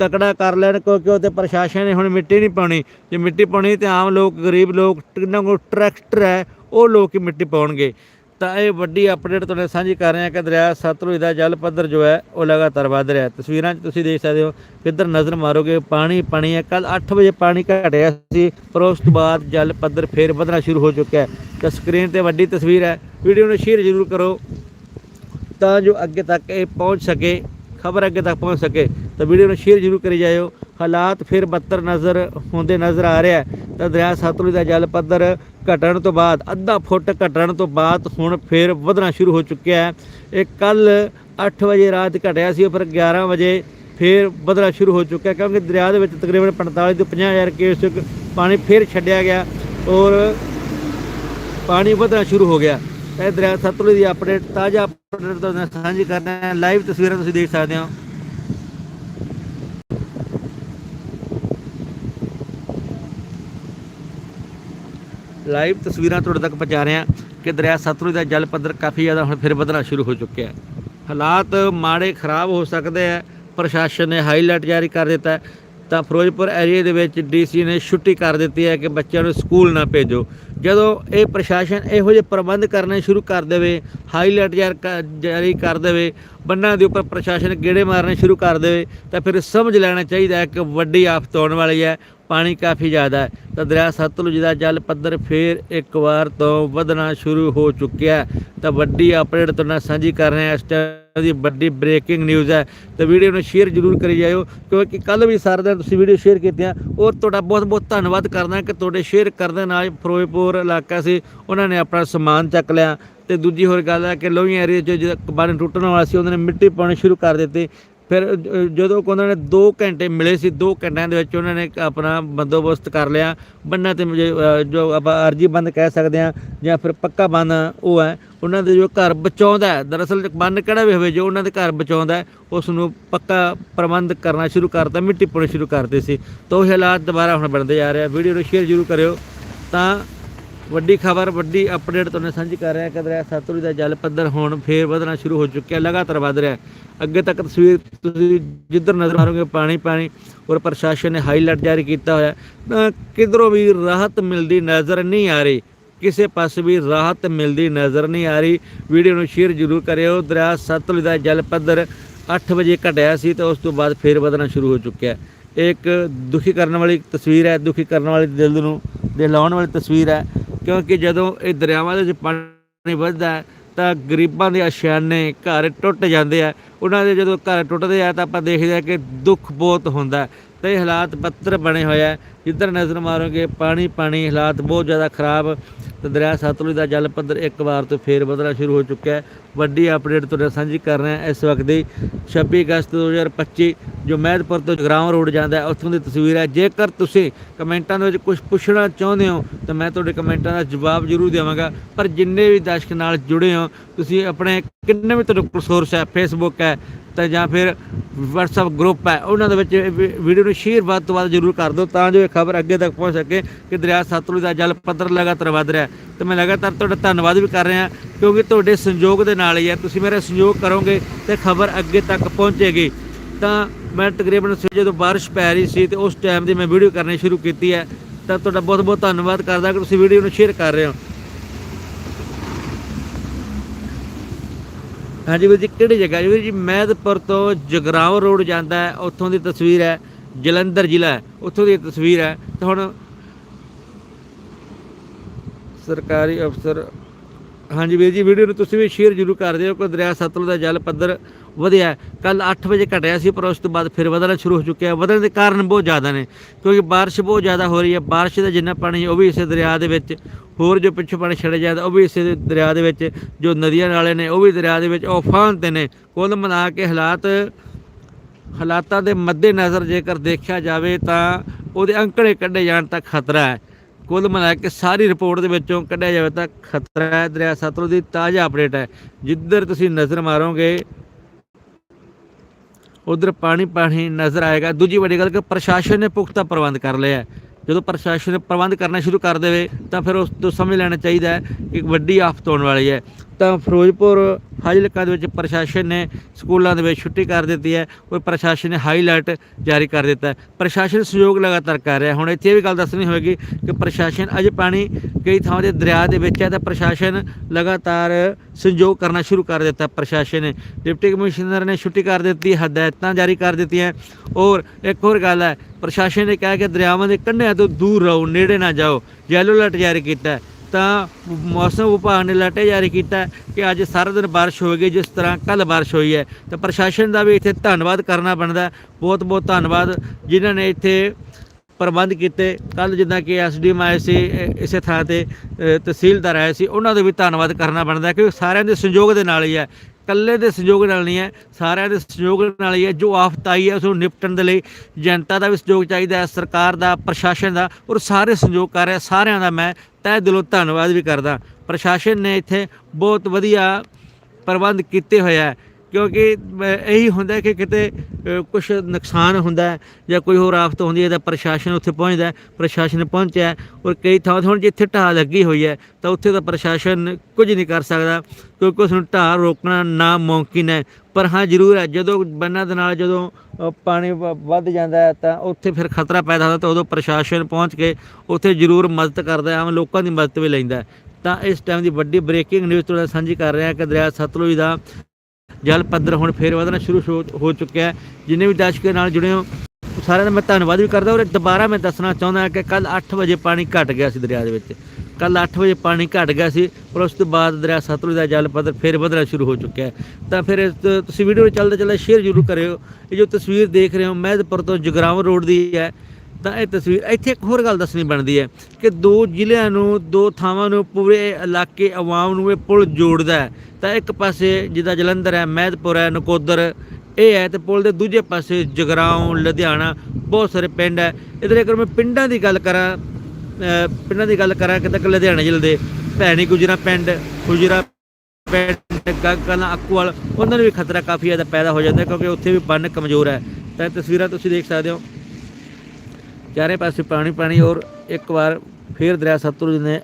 ਤਕੜਾ ਕਰ ਲੈਣ ਕਿਉਂਕਿ ਉਹਤੇ ਪ੍ਰਸ਼ਾਸਨ ਨੇ ਹੁਣ ਮਿੱਟੀ ਨਹੀਂ ਪਾਉਣੀ। ਜੇ ਮਿੱਟੀ ਪਾਉਣੀ ਤੇ ਆਮ ਲੋਕ, ਗਰੀਬ ਲੋਕ ਜਿਨ੍ਹਾਂ ਕੋਲ ਟਰੈਕਟਰ ਹੈ, ਉਹ ਲੋਕ ਹੀ ਮਿੱਟੀ ਪਾਉਣਗੇ। ਤਾਂ ਇਹ ਵੱਡੀ ਅਪਡੇਟ ਤੁਹਾਡੇ ਸਾਂਝੀ ਕਰ ਰਹੇ ਹਾਂ ਕਿ ਦਰਿਆ ਸਤਲੁਜ ਦਾ ਜਲ ਪੱਧਰ ਜੋ ਹੈ, ਉਹ ਲਗਾਤਾਰ ਵਧ ਰਿਹਾ ਹੈ। ਤਸਵੀਰਾਂ 'ਚ ਤੁਸੀਂ ਦੇਖ ਸਕਦੇ ਹੋ ਕਿੱਧਰ ਨਜ਼ਰ ਮਾਰੋਗੇ। ਪਾਣੀ ਪਾਣੀ ਹੈ ਕੱਲ 8 ਵਜੇ ਪਾਣੀ ਘਟਿਆ ਸੀ, ਪਰ ਉਸ ਤੋਂ ਬਾਅਦ ਜਲ ਪੱਧਰ ਫੇਰ ਵਧਣਾ ਸ਼ੁਰੂ ਹੋ ਚੁੱਕਿਆ ਹੈ। ਤਾਂ ਸਕਰੀਨ ਤੇ ਵੱਡੀ ਤਸਵੀਰ ਹੈ। ਵੀਡੀਓ ਨੂੰ ਸ਼ੇਅਰ ਜ਼ਰੂਰ ਕਰੋ ਤਾਂ ਜੋ ਅੱਗੇ ਤੱਕ ਇਹ ਪਹੁੰਚ ਸਕੇ। ਖਬਰ ਅੱਗੇ ਤੱਕ ਪਹੁੰਚ ਸਕੇ, ਤਾਂ ਵੀਡੀਓ ਨੂੰ ਸ਼ੇਅਰ ਜ਼ਰੂਰ ਕਰੀ ਜਾਇਓ। ਹਾਲਾਤ ਫਿਰ ਬੱਤਰ ਨਜ਼ਰ ਹੁੰਦੇ ਨਜ਼ਰ ਆ ਰਿਹਾ ਤਾਂ ਦਰਿਆ ਸਤਲੁਜ ਦਾ ਜਲ ਪੱਧਰ ਘਟਣ ਤੋਂ ਬਾਅਦ, ਅੱਧਾ ਫੁੱਟ ਘਟਣ ਤੋਂ ਬਾਅਦ ਹੁਣ ਫਿਰ ਵਧਣਾ ਸ਼ੁਰੂ ਹੋ ਚੁੱਕਿਆ ਹੈ। ਇਹ ਕੱਲ 8 ਵਜੇ ਰਾਤ ਘਟਿਆ ਸੀ ਪਰ 11 ਵਜੇ ਫਿਰ ਵਧਣਾ ਸ਼ੁਰੂ ਹੋ ਚੁੱਕਿਆ, ਕਿਉਂਕਿ ਦਰਿਆ ਦੇ ਵਿੱਚ ਤਕਰੀਬਨ 45 ਤੋਂ 50 ਹਜ਼ਾਰ ਕਿਊਸਕ ਪਾਣੀ ਫਿਰ ਛੱਡਿਆ ਗਿਆ ਔਰ ਪਾਣੀ ਵਧਣਾ ਸ਼ੁਰੂ ਹੋ ਗਿਆ। ਇਹ ਦਰਿਆ ਸਤਲੁਜ ਦੀ ਅਪਡੇਟ ਤਾਜ਼ਾ ਅਪਡੇਟ ਤੋਂ ਸਾਂਝੀ ਕਰਨਾ ਹੈ। ਲਾਈਵ ਤਸਵੀਰਾਂ ਤੁਸੀਂ ਦੇਖ ਸਕਦੇ ਹੋ। ਲਾਈਵ ਤਸਵੀਰਾਂ ਤੁਹਾਡੇ ਤੱਕ ਪਹੁੰਚਾ ਰਹੇ ਹਾਂ ਕਿ ਦਰਿਆ ਸਤਲੁਜ ਦਾ ਜਲ ਪੱਧਰ ਕਾਫੀ ਜ਼ਿਆਦਾ ਹੁਣ ਫਿਰ ਵਧਣਾ ਸ਼ੁਰੂ ਹੋ ਚੁੱਕਿਆ ਹੈ। ਹਾਲਾਤ ਮਾੜੇ ਖਰਾਬ ਹੋ ਸਕਦੇ ਹੈ। ਪ੍ਰਸ਼ਾਸਨ ਨੇ ਹਾਈ ਅਲਰਟ ਜਾਰੀ ਕਰ ਦਿੱਤਾ ਤਾਂ ਫਿਰੋਜ਼ਪੁਰ ਏਰੀਏ ਦੇ ਵਿੱਚ ਡੀਸੀ ਨੇ ਛੁੱਟੀ ਕਰ ਦਿੱਤੀ ਹੈ ਕਿ ਬੱਚਿਆਂ ਨੂੰ ਸਕੂਲ ਨਾ ਭੇਜੋ। ਜਦੋਂ ਇਹ ਪ੍ਰਸ਼ਾਸਨ ਇਹੋ ਜਿਹੇ ਪ੍ਰਬੰਧ ਕਰਨੇ ਸ਼ੁਰੂ ਕਰ ਦੇਵੇ ਹਾਈ ਜਾਰੀ ਕਰ ਦੇਵੇ, ਬੰਨਾਂ ਦੇ ਉੱਪਰ ਪ੍ਰਸ਼ਾਸਨ ਗੇੜੇ ਮਾਰਨੇ ਸ਼ੁਰੂ ਕਰ ਦੇਵੇ, ਤਾਂ ਫਿਰ ਸਮਝ ਲੈਣਾ ਚਾਹੀਦਾ ਹੈ ਕਿ ਵੱਡੀ ਆਫਤ ਆਉਣ ਵਾਲੀ ਹੈ, ਪਾਣੀ ਕਾਫੀ ਜ਼ਿਆਦਾ ਹੈ। ਤਾਂ ਦਰਿਆ ਸਤਲੁਜ ਦਾ ਜਲ ਪੱਧਰ ਫੇਰ ਇੱਕ ਵਾਰ ਤੋਂ ਵਧਣਾ ਸ਼ੁਰੂ ਹੋ ਚੁੱਕਿਆ ਹੈ। ਤਾਂ ਵੱਡੀ ਅਪਡੇਟ ਤੁਹਾਡੇ ਨਾਲ ਸਾਂਝੀ ਕਰ ਰਹੇ ਹਾਂ। ਇਸ ਟਾਈਮ ਦੀ ਵੱਡੀ ਬ੍ਰੇਕਿੰਗ ਨਿਊਜ਼ ਹੈ। ਤਾਂ ਵੀਡੀਓ ਨੂੰ ਸ਼ੇਅਰ ਜ਼ਰੂਰ ਕਰੀ ਜਾਇਓ, ਕਿਉਂਕਿ ਕੱਲ ਵੀ ਸਾਰਾ ਦਿਨ ਤੁਸੀਂ ਵੀਡੀਓ ਸ਼ੇਅਰ ਕੀਤੀਆਂ। ਔਰ ਤੁਹਾਡਾ ਬਹੁਤ ਬਹੁਤ ਧੰਨਵਾਦ ਕਰਦਾ ਕਿ ਤੁਹਾਡੇ ਸ਼ੇਅਰ ਕਰਨ ਨਾਲ ਫਿਰੋਜ਼ਪੁਰ ਇਲਾਕਾ ਸੀ, ਉਹਨਾਂ ਨੇ ਆਪਣਾ ਸਮਾਨ ਚੱਕ ਲਿਆ ਤੇ ਦੂਜੀ ਹੋਰ ਗੱਲ ਹੈ ਕਿ ਲੋਹੀਆਂ ਏਰੀਆ 'ਚ ਜਦੋਂ ਬੰਨ ਟੁੱਟਣ ਵਾਲਾ ਸੀ, ਉਹਨਾਂ ਨੇ ਮਿੱਟੀ ਪਾਉਣੀ ਸ਼ੁਰੂ ਕਰ ਦਿੱਤੀ। ਫਿਰ ਜਦੋਂ ਕਿ ਉਹਨਾਂ ਨੇ 2 ਘੰਟੇ ਮਿਲੇ ਸੀ 2 ਘੰਟਿਆਂ ਦੇ ਵਿੱਚ ਉਹਨਾਂ ਨੇ ਆਪਣਾ ਬੰਦੋਬਸਤ ਕਰ ਲਿਆ। ਬੰਨਾਂ ਤੇ ਜੋ ਆਪਾਂ ਅਰਜੀ ਬੰਦ ਕਹਿ ਸਕਦੇ ਹਾਂ, ਜਾਂ ਫਿਰ ਪੱਕਾ ਬੰਨ ਉਹ ਹੈ, ਉਹਨਾਂ ਦੇ ਜੋ ਘਰ ਬਚਾਉਂਦਾ ਹੈ, ਦਰਅਸਲ ਬੰਨ ਕਿਹੜਾ ਵੀ ਹੋਵੇ, ਜੋ ਉਹਨਾਂ ਦੇ ਘਰ ਬਚਾਉਂਦਾ ਹੈ ਉਸ ਨੂੰ ਪੱਕਾ ਪ੍ਰਬੰਧ ਕਰਨਾ ਸ਼ੁਰੂ ਕਰਤਾ, ਮਿੱਟੀ ਪਾਉਣੀ ਸ਼ੁਰੂ ਕਰਦੇ ਸੀ। ਤਾਂ ਉਹ ਹਾਲਾਤ ਦੁਬਾਰਾ ਹੁਣ ਬਣਦੇ ਜਾ ਰਹੇ ਆ। ਵੀਡੀਓ ਨੂੰ ਸ਼ੇਅਰ ਜ਼ਰੂਰ ਕਰਿਓ ਤਾਂ ਵੱਡੀ ਖਬਰ, ਵੱਡੀ ਅਪਡੇਟ ਤੁਹਾਨੂੰ ਸਾਂਝੀ ਕਰ ਰਿਹਾ ਕਿ ਦਰਿਆ ਸਤਲੁਜ ਦਾ ਜਲ ਪੱਧਰ ਹੁਣ ਫੇਰ ਵਧਣਾ ਸ਼ੁਰੂ ਹੋ ਚੁੱਕਿਆ, ਲਗਾਤਾਰ ਵਧ ਰਿਹਾ। ਅੱਗੇ ਤੱਕ ਤਸਵੀਰ ਤੁਸੀਂ ਜਿੱਧਰ ਨਜ਼ਰ ਮਾਰੋਗੇ, ਪਾਣੀ ਪਾਣੀ ਔਰ ਪ੍ਰਸ਼ਾਸਨ ਨੇ ਹਾਈ ਅਲਰਟ ਜਾਰੀ ਕੀਤਾ ਹੋਇਆ। ਤਾਂ ਕਿਧਰੋਂ ਵੀ ਰਾਹਤ ਮਿਲਦੀ ਨਜ਼ਰ ਨਹੀਂ ਆ ਰਹੀ, ਕਿਸੇ ਪਾਸੇ ਵੀ ਰਾਹਤ ਮਿਲਦੀ ਨਜ਼ਰ ਨਹੀਂ ਆ ਰਹੀ। ਵੀਡੀਓ ਨੂੰ ਸ਼ੇਅਰ ਜ਼ਰੂਰ ਕਰਿਓ। ਦਰਿਆ ਸਤਲੁਜ ਦਾ ਜਲ ਪੱਧਰ 8 ਵਜੇ ਘਟਿਆ ਸੀ ਤਾਂ ਉਸ ਤੋਂ ਬਾਅਦ ਫੇਰ ਵਧਣਾ ਸ਼ੁਰੂ ਹੋ ਚੁੱਕਿਆ। ਇੱਕ ਦੁਖੀ ਕਰਨ ਵਾਲੀ ਤਸਵੀਰ ਹੈ, ਦੁਖੀ ਕਰਨ ਵਾਲੀ ਦਿਲ ਨੂੰ ਦਿਲਾਉਣ ਵਾਲੀ ਤਸਵੀਰ ਹੈ। ਕਿਉਂਕਿ ਜਦੋਂ ਇਹ ਦਰਿਆਵਾਂ ਦੇ ਵਿੱਚ ਪਾਣੀ ਵੱਧਦਾ ਹੈ, ਤਾਂ ਗਰੀਬਾਂ ਦੇ ਅਸ਼ਿਆਨੇ ਘਰ ਟੁੱਟ ਜਾਂਦੇ ਆ। ਉਹਨਾਂ ਦੇ ਜਦੋਂ ਘਰ ਟੁੱਟਦੇ ਆ, ਤਾਂ ਆਪਾਂ ਦੇਖਦੇ ਆ ਕਿ ਦੁੱਖ ਬਹੁਤ ਹੁੰਦਾ ਹੈ। ਹਾਲਾਤ ਪੱਤਰ ਬਣੇ ਹੋਏ ਆ। ਜਿੱਧਰ ਨਜ਼ਰ ਮਾਰੋਗੇ, ਪਾਣੀ ਪਾਣੀ, ਹਾਲਾਤ ਬਹੁਤ ਜ਼ਿਆਦਾ ਖਰਾਬ। ਤੇ ਦਰਿਆ ਸਤਲੁਜ ਦਾ ਜਲ ਪੱਧਰ ਇੱਕ ਵਾਰ ਤੋਂ ਫੇਰ ਵਧਣਾ ਸ਼ੁਰੂ ਹੋ ਚੁੱਕਿਆ ਹੈ। ਵੱਡੀ ਅਪਡੇਟ ਤੁਹਾਡੇ ਨਾਲ ਸਾਂਝੀ ਕਰ ਰਹੇ ਹਾਂ ਇਸ ਵਕਤ ਦੀ 26 ਅਗਸਤ 2025 ਜੋ ਮਹਿਦਪੁਰ ਤੋਂ ਜਗਰਾਉਂ ਰੋਡ ਜਾਂਦਾ ਹੈ, ਉੱਥੋਂ ਦੀ ਤਸਵੀਰ ਹੈ। ਜੇਕਰ ਤੁਸੀਂ ਕਮੈਂਟਾਂ ਦੇ ਵਿੱਚ ਕੁਝ ਪੁੱਛਣਾ ਚਾਹੁੰਦੇ ਹੋ, ਤਾਂ ਮੈਂ ਤੁਹਾਡੇ ਕਮੈਂਟਾਂ ਦਾ ਜਵਾਬ ਜ਼ਰੂਰ ਦੇਵਾਂਗਾ। ਪਰ ਜਿੰਨੇ ਵੀ ਦਰਸ਼ਕ ਨਾਲ ਜੁੜੇ ਹੋ, ਤੁਸੀਂ ਆਪਣੇ ਕਿੰਨੇ ਵੀ ਤੁਹਾਡੇ ਕੋਲ ਸੋਰਸ ਹੈ ਫੇਸਬੁੱਕ ਹੈ, ਤਾਂ ਜਾਂ ਫਿਰ WhatsApp ਗਰੁੱਪ ਹੈ, ਉਹਨਾਂ ਦੇ ਵਿੱਚ ਵੀਡੀਓ ਨੂੰ ਸ਼ੇਅਰ ਵੱਧ ਤੋਂ ਵੱਧ ਜ਼ਰੂਰ ਕਰ ਦਿਓ, ਤਾਂ ਜੋ ਖਬਰ ਅੱਗੇ ਤੱਕ ਪਹੁੰਚ ਸਕੇ ਕਿ ਦਰਿਆ ਸਤਲੁਜ ਦਾ ਜਲ ਪੱਧਰ ਲਗਾਤਾਰ ਵਧ ਰਿਹਾ ਹੈ। ਤੇ ਮੈਂ ਲਗਾਤਾਰ ਤੁਹਾਡਾ ਧੰਨਵਾਦ ਵੀ ਕਰ ਰਿਹਾ, ਕਿਉਂਕਿ ਤੁਹਾਡੇ ਸੰਯੋਗ ਦੇ ਨਾਲ ਹੀ ਹੈ। ਤੁਸੀਂ ਮੇਰਾ ਸੰਯੋਗ ਕਰੋਗੇ ਤੇ ਖਬਰ ਅੱਗੇ ਤੱਕ ਪਹੁੰਚੇਗੀ। ਤਾਂ ਮੈਂ ਤਕਰੀਬਨ ਜਦੋਂ ਬਾਰਿਸ਼ ਪੈ ਰਹੀ ਸੀ ਤੇ ਉਸ ਟਾਈਮ ਦੀ ਮੈਂ ਵੀਡੀਓ ਕਰਨੀ ਸ਼ੁਰੂ ਕੀਤੀ ਹੈ। ਤਾਂ ਤੁਹਾਡਾ ਬਹੁਤ ਬਹੁਤ ਧੰਨਵਾਦ ਕਰਦਾ ਕਿ ਤੁਸੀਂ ਵੀਡੀਓ ਨੂੰ ਸ਼ੇਅਰ ਕਰ ਰਹੇ ਹੋ। ਹਾਂਜੀ ਵੀਰ ਜੀ, ਕਿਹੜੀ ਜਗ੍ਹਾ? ਜੀ ਵੀਰ ਜੀ, ਮਹਿਦਪੁਰ ਤੋਂ ਜਗਰਾਉਂ ਰੋਡ ਜਾਂਦਾ ਹੈ। ਉੱਥੋਂ ਦੀ ਤਸਵੀਰ ਹੈ। ਜਲੰਧਰ ਜ਼ਿਲ੍ਹਾ ਉੱਥੋਂ ਦੀ ਤਸਵੀਰ ਹੈ। ਤਾਂ ਹੁਣ ਸਰਕਾਰੀ ਅਫਸਰ, ਹਾਂਜੀ ਵੀਰ ਜੀ, ਵੀਡੀਓ ਨੂੰ ਤੁਸੀਂ ਵੀ ਸ਼ੇਅਰ ਜ਼ਰੂਰ ਕਰ ਦਿਓ ਕਿ ਦਰਿਆ ਸਤਲੁਜ ਦਾ ਜਲ ਪੱਧਰ ਵਧਿਆ ਕੱਲ 8 ਵਜੇ ਘਟਿਆ ਸੀ, ਪਰ ਉਸ ਤੋਂ ਬਾਅਦ ਫਿਰ ਵਧਣਾ ਸ਼ੁਰੂ ਹੋ ਚੁੱਕਿਆ ਵਧਣ ਦੇ ਕਾਰਨ ਬਹੁਤ ਜ਼ਿਆਦਾ ਨੇ, ਕਿਉਂਕਿ ਬਾਰਿਸ਼ ਬਹੁਤ ਜ਼ਿਆਦਾ ਹੋ ਰਹੀ ਹੈ। ਬਾਰਿਸ਼ ਦਾ ਜਿੰਨਾ ਪਾਣੀ ਉਹ ਵੀ ਇਸੇ ਦਰਿਆ ਦੇ ਵਿੱਚ, ਹੋਰ ਜੋ ਪਿੱਛੋਂ ਪਾਣੀ ਛੱਡਿਆ ਜਾਂਦਾ, ਉਹ ਵੀ ਇਸੇ ਦਰਿਆ ਦੇ ਵਿੱਚ, ਜੋ ਨਦੀਆਂ ਨਾਲੇ ਨੇ, ਉਹ ਵੀ ਦਰਿਆ ਦੇ ਵਿੱਚ ਉਫਾਨ ਤੇ ਨੇ। ਕੁੱਲ ਮਿਲਾ ਕੇ ਹਾਲਾਤ ਹਾਲਾਤਾਂ ਦੇ ਮੱਦੇ ਨਜ਼ਰ ਜੇਕਰ ਦੇਖਿਆ ਜਾਵੇ ਤਾਂ ਉਹਦੇ ਅੰਕੜੇ ਕੱਢੇ ਜਾਣ ਤਾਂ ਖਤਰਾ ਹੈ। ਕੁੱਲ ਮਿਲਾ ਕੇ ਸਾਰੀ ਰਿਪੋਰਟ ਦੇ ਵਿੱਚੋਂ ਕੱਢਿਆ ਜਾਵੇ ਤਾਂ ਖਤਰਾ ਹੈ। ਦਰਿਆ ਸਤਲੁਜ ਦੀ ਤਾਜ਼ਾ ਅਪਡੇਟ ਹੈ। ਜਿੱਧਰ ਤੁਸੀਂ ਨਜ਼ਰ ਮਾਰੋਗੇ, ਉਧਰ ਪਾਣੀ ਪਾਣੀ ਨਜ਼ਰ ਆਏਗਾ। ਦੂਜੀ ਵੱਡੀ ਗੱਲ ਕਿ ਪ੍ਰਸ਼ਾਸਨ ਨੇ ਪੁਖਤਾ ਪ੍ਰਬੰਧ ਕਰ ਲਿਆ ਜਦੋਂ ਪ੍ਰਸ਼ਾਸਨ ਪ੍ਰਬੰਧ ਕਰਨਾ ਸ਼ੁਰੂ ਕਰ ਦੇਵੇ ਤਾਂ ਫਿਰ ਉਸ ਤੋਂ ਸਮਝ ਲੈਣਾ ਚਾਹੀਦਾ ਹੈ ਕਿ ਇੱਕ ਵੱਡੀ ਆਫਤ ਆਉਣ ਵਾਲੀ ਹੈ। ਤਾਂ ਫਿਰੋਜ਼ਪੁਰ ਫਾਜ਼ਿਲਕਾ ਦੇ ਵਿੱਚ ਪ੍ਰਸ਼ਾਸਨ ਨੇ ਸਕੂਲਾਂ ਦੇ ਵਿੱਚ ਛੁੱਟੀ ਕਰ ਦਿੱਤੀ ਹੈ। ਔਰ ਪ੍ਰਸ਼ਾਸਨ ਨੇ ਹਾਈ ਅਲਰਟ ਜਾਰੀ ਕਰ ਦਿੱਤਾ ਪ੍ਰਸ਼ਾਸਨ ਸਹਿਯੋਗ ਲਗਾਤਾਰ ਕਰ ਰਿਹਾ ਹੁਣ ਇੱਥੇ ਇਹ ਵੀ ਗੱਲ ਦੱਸਣੀ ਹੋਵੇਗੀ ਕਿ ਪ੍ਰਸ਼ਾਸਨ ਅਜੇ ਪਾਣੀ ਕਈ ਥਾਵਾਂ 'ਤੇ ਦਰਿਆ ਦੇ ਵਿੱਚ ਹੈ ਤਾਂ ਪ੍ਰਸ਼ਾਸਨ ਲਗਾਤਾਰ ਸੰਯੋਗ ਕਰਨਾ ਸ਼ੁਰੂ ਕਰ ਦਿੱਤਾ ਪ੍ਰਸ਼ਾਸਨ ਨੇ ਡਿਪਟੀ ਕਮਿਸ਼ਨਰ ਨੇ ਛੁੱਟੀ ਕਰ ਦਿੱਤੀ ਹਦਾਇਤਾਂ ਜਾਰੀ ਕਰ ਦਿੱਤੀਆਂ ਔਰ ਇੱਕ ਹੋਰ ਗੱਲ ਹੈ, ਪ੍ਰਸ਼ਾਸਨ ਨੇ ਕਿਹਾ ਕਿ ਦਰਿਆਵਾਂ ਦੇ ਕੰਢਿਆਂ ਤੋਂ ਦੂਰ ਰਹੋ, ਨੇੜੇ ਨਾ ਜਾਓ। ਯੈਲੋ ਅਲਰਟ ਜਾਰੀ ਕੀਤਾ ਤਾਂ ਮੌਸਮ ਵਿਭਾਗ ਨੇ ਅਲਰਟ ਜਾਰੀ ਕੀਤਾ ਕਿ ਅੱਜ ਸਾਰਾ ਦਿਨ ਬਾਰਿਸ਼ ਹੋਵੇਗੀ, ਜਿਸ ਤਰ੍ਹਾਂ ਕੱਲ ਬਾਰਿਸ਼ ਹੋਈ ਹੈ। ਤਾਂ ਪ੍ਰਸ਼ਾਸਨ ਦਾ ਵੀ ਇੱਥੇ ਧੰਨਵਾਦ ਕਰਨਾ ਬਣਦਾ ਬਹੁਤ ਬਹੁਤ ਧੰਨਵਾਦ ਜਿਨ੍ਹਾਂ ਨੇ ਇੱਥੇ ਪ੍ਰਬੰਧ ਕੀਤੇ। ਕੱਲ ਜਿੱਦਾਂ ਕਿ ਐਸਡੀਐਮ ਆਏ ਸੀ ਇਸੇ ਥਾਂ ਤੇ ਤਹਿਸੀਲਦਾਰ ਆਏ ਸੀ, ਉਹਨਾਂ ਦਾ ਵੀ ਧੰਨਵਾਦ ਕਰਨਾ ਬਣਦਾ ਹੈ, ਕਿਉਂਕਿ ਸਾਰਿਆਂ ਦੇ ਸੰਯੋਗ ਦੇ ਨਾਲ ਹੀ ਹੈ। ਇਕੱਲੇ ਦੇ ਸਹਿਯੋਗ ਨਾਲ ਨਹੀਂ ਹੈ, ਸਾਰਿਆਂ ਦੇ ਸਹਿਯੋਗ ਨਾਲ ਹੀ ਹੈ, ਜੋ ਆਫਤ ਆਈ ਹੈ ਉਸ ਨੂੰ ਨਿਪਟਣ ਦੇ ਲਈ ਜਨਤਾ ਦਾ ਵੀ ਸਹਿਯੋਗ ਚਾਹੀਦਾ ਹੈ, ਸਰਕਾਰ ਦਾ, ਪ੍ਰਸ਼ਾਸਨ ਦਾ ਔਰ ਸਾਰੇ ਸਹਿਯੋਗ ਕਰ ਰਿਹਾ ਸਾਰਿਆਂ ਦਾ ਮੈਂ ਤਹਿ ਦਿਲੋਂ ਧੰਨਵਾਦ ਵੀ ਕਰਦਾ। ਪ੍ਰਸ਼ਾਸਨ ਨੇ ਇੱਥੇ ਬਹੁਤ ਵਧੀਆ ਪ੍ਰਬੰਧ ਕੀਤੇ ਹੋਇਆ ਹੈ। ਕਿਉਂਕਿ ਇਹੀ ਹੁੰਦਾ ਕਿ ਕਿਤੇ ਕੁਝ ਨੁਕਸਾਨ ਹੁੰਦਾ ਜਾਂ ਕੋਈ ਹੋਰ ਆਫਤ ਹੁੰਦੀ ਹੈ ਤਾਂ ਪ੍ਰਸ਼ਾਸਨ ਉੱਥੇ ਪਹੁੰਚਦਾ ਪ੍ਰਸ਼ਾਸਨ ਪਹੁੰਚਿਆ ਔਰ ਕਈ ਥਾਵਾਂ ਤੇ ਹੁਣ ਜਿੱਥੇ ਢਾਹ ਲੱਗੀ ਹੋਈ ਹੈ ਤਾਂ ਉੱਥੇ ਤਾਂ ਪ੍ਰਸ਼ਾਸਨ ਕੁਝ ਨਹੀਂ ਕਰ ਸਕਦਾ ਕਿਉਂਕਿ ਉਸ ਨੂੰ ਢਾਹ ਰੋਕਣਾ ਨਾ ਮੁਮਕਿਨ ਹੈ। ਪਰ ਹਾਂ, ਜ਼ਰੂਰ ਹੈ, ਜਦੋਂ ਬੰਨਾਂ ਦੇ ਨਾਲ ਜਦੋਂ ਪਾਣੀ ਵ- ਵੱਧ ਜਾਂਦਾ ਹੈ ਤਾਂ ਉੱਥੇ ਫਿਰ ਖਤਰਾ ਪੈਦਾ ਹੁੰਦਾ ਤਾਂ ਉਦੋਂ ਪ੍ਰਸ਼ਾਸਨ ਪਹੁੰਚ ਕੇ ਉੱਥੇ ਜ਼ਰੂਰ ਮਦਦ ਕਰਦਾ ਹੈ, ਆਮ ਲੋਕਾਂ ਦੀ ਮਦਦ ਵੀ ਲੈਂਦਾ ਤਾਂ ਇਸ ਟਾਈਮ ਦੀ ਵੱਡੀ ਬ੍ਰੇਕਿੰਗ ਨਿਊਜ਼ ਤੁਹਾਡਾ ਸਾਂਝੀ ਕਰ ਰਿਹਾ ਕਿ ਦਰਿਆ ਸਤਲੁਜ ਦਾ ਜਲ ਪੱਧਰ ਹੁਣ ਫੇਰ ਵਧਣਾ ਸ਼ੁਰੂ ਹੋ- ਹੋ ਚੁੱਕਿਆ ਹੈ। ਜਿੰਨੇ ਵੀ ਦਰਸ਼ਕਾਂ ਨਾਲ ਜੁੜੇ ਹੋ, ਸਾਰਿਆਂ ਦਾ ਮੈਂ ਧੰਨਵਾਦ ਵੀ ਕਰਦਾ ਔਰ ਦੁਬਾਰਾ ਮੈਂ ਦੱਸਣਾ ਚਾਹੁੰਦਾ ਕਿ ਕੱਲ 8 ਵਜੇ ਪਾਣੀ ਘਟ ਗਿਆ ਸੀ ਦਰਿਆ ਦੇ ਵਿੱਚ। ਕੱਲ 8 ਵਜੇ ਪਾਣੀ ਘਟ ਗਿਆ ਸੀ ਪਰ ਉਸ ਤੋਂ ਬਾਅਦ ਦਰਿਆ ਸਤਲੁਜ ਦਾ ਜਲ ਪੱਧਰ ਫੇਰ ਵਧਣਾ ਸ਼ੁਰੂ ਹੋ ਚੁੱਕਿਆ ਹੈ। ਤਾਂ ਫਿਰ ਤੁਸੀਂ ਵੀਡੀਓ ਚੱਲਦੇ ਚੱਲਦੇ ਸ਼ੇਅਰ ਜ਼ਰੂਰ ਕਰਿਓ। ਇਹ ਜੋ ਤਸਵੀਰ ਦੇਖ ਰਹੇ ਹੋ, ਮਹਿਦਪੁਰ ਤੋਂ ਜਗਰਾਉਂ ਰੋਡ ਦੀ ਹੈ। ਤਾਂ ਇਹ ਤਸਵੀਰ ਇੱਥੇ ਇੱਕ ਹੋਰ ਗੱਲ ਦੱਸਣੀ ਬਣਦੀ ਹੈ ਕਿ ਦੋ ਜ਼ਿਲ੍ਹਿਆਂ ਨੂੰ, ਦੋ ਥਾਵਾਂ ਨੂੰ ਪੂਰੇ ਇਲਾਕੇ ਆਵਾਮ ਨੂੰ ਇਹ ਪੁਲ ਜੋੜਦਾ ਹੈ। ਤਾਂ ਇੱਕ ਪਾਸੇ ਜਿੱਦਾਂ ਜਲੰਧਰ ਹੈ, ਮਹਿਦਪੁਰ ਹੈ, ਨਕੋਦਰ ਇਹ ਹੈ ਤੇ ਪੁਲ ਦੇ ਦੂਜੇ ਪਾਸੇ ਜਗਰਾਉਂ, ਲੁਧਿਆਣਾ ਬਹੁਤ ਸਾਰੇ ਪਿੰਡ ਹੈ। ਇਧਰ ਅਗਰ ਮੈਂ ਪਿੰਡਾਂ ਦੀ ਗੱਲ ਕਰਾਂ ਪਿੰਡਾਂ ਦੀ ਗੱਲ ਕਰਾਂ, ਕਿਤੇ ਲੁਧਿਆਣਾ ਜ਼ਿਲ੍ਹੇ ਦੇ ਭੈਣੀ ਗੁਜਰਾ ਪਿੰਡ ਗੁਜਰਾ ਪਿੰਡ ਗਾਗਲਾ ਅਕਵਾਲ, ਉਹਨਾਂ ਨੂੰ ਵੀ ਖਤਰਾ ਕਾਫੀ ਜ਼ਿਆਦਾ ਪੈਦਾ ਹੋ ਜਾਂਦਾ ਕਿਉਂਕਿ ਉੱਥੇ ਵੀ ਬੰਨ ਕਮਜ਼ੋਰ ਹੈ। ਤਾਂ ਇਹ ਤਸਵੀਰਾਂ ਤੁਸੀਂ ਦੇਖ ਸਕਦੇ ਹੋ। ਚਾਰੇ ਪਾਸੇ ਪਾਣੀ ਪਾਣੀ ਔਰ ਇੱਕ ਵਾਰ ਫਿਰ ਦਰਿਆ ਸਤਲੁਜ ਨੇ